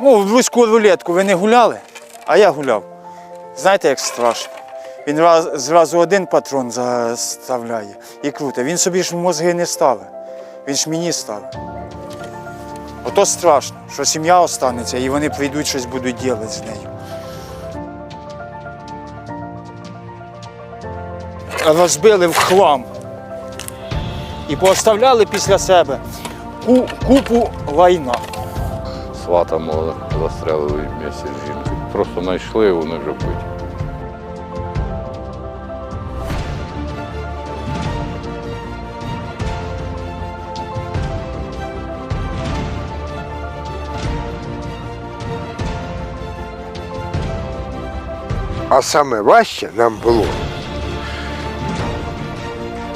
Ну, в руську рулетку ви не гуляли, а я гуляв. Знаєте, як страшно. Він раз, зразу один патрон заставляє і крутить. Він собі ж мозги не ставить. Він ж мені ставить. Ото страшно, що сім'я останеться і вони прийдуть щось будуть робити з нею. Розбили в хлам і пооставляли після себе ку- купу лайна. Свата мого застрелили вместе з жінкою. Просто знайшли, вони вже пить. А саме важче нам було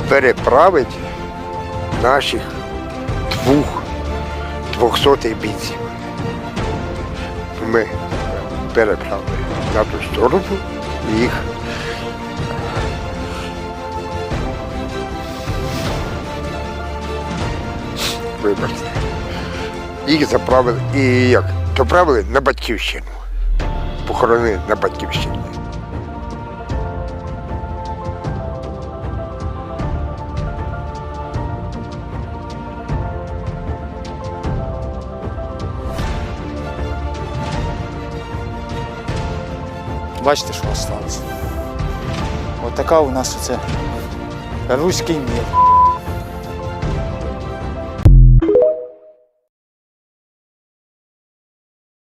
переправити наших двох двохсотих бійців. Ми переправили на ту сторону їх. Вибачте. Їх заправили і як? Доправили на батьківщину. Похоронили на батьківщині. Бачите, що осталось. Отака у нас оце руський мір.